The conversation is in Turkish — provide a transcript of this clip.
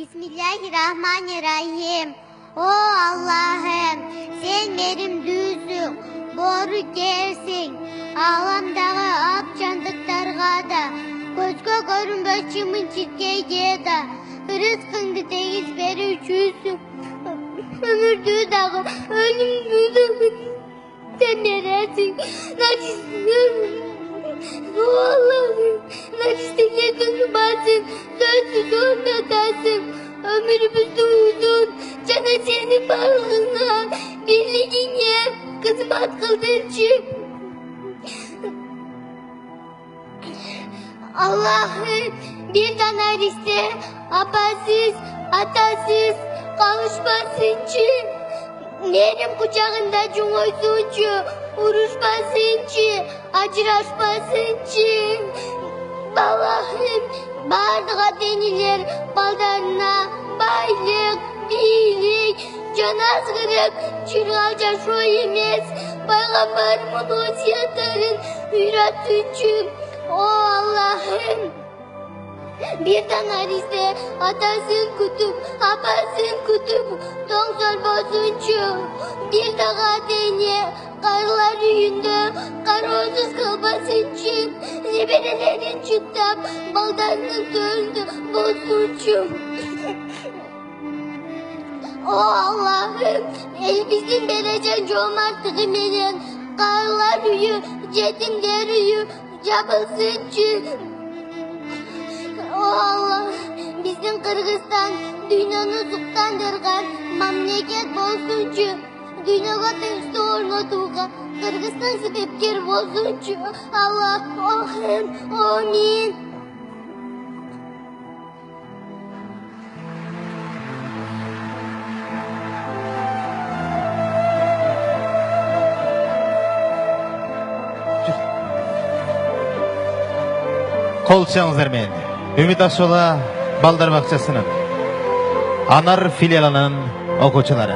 Bismillahirrahmanirrahim. O Allah'ım sen benim düzüm, boru gersin. Ağlamdağı apçandıklarga da, gözge görünmez çimin çirkeye da. Rızkındı teyiz beri üçüzüm. Ömürdüğü dağı, ölüm dağı. Sen neresin? Nacisin. O Allah'ım, Ömrümüzü uzun, cana senin bağlına, birliğine, kısmet kıldın için. Allah'ım bir tane iste, apasız, atasız, kavuşmasın için. Benim kucağında cumhursun ki, uruşmasın ki, acıraşmasın ki. Allah'ım Бардыға ата балдарына байлық билік жаназ кіріп жиырға жашу емес пайғамбарымның өсиеттерін үйретуші о аллахым! Бер данаризді атасын күтіп апасын күтіп тоңсор болсыншы бер дағы ата қарлар қарылар үйінді қарусыз қылмасыншы неберелеріңді çıtap, baldanın döndü, bozuncu. O Allah'ım, elbisin berecen cömertliğinin, karlar yüzü, cetimler yüzü, cabılsınçı. O Allah bizim Kırgızistan dünyanın suktandırgan memleket bolsuncu. Dünyada tinçte ornatıga Kırgızistan sebepkar bolsuncu. Allah ahim amin. Kol çalыңыздар мен. Ümit Aşola Balдар Bakçası'nın Anar filialının okuyucuları.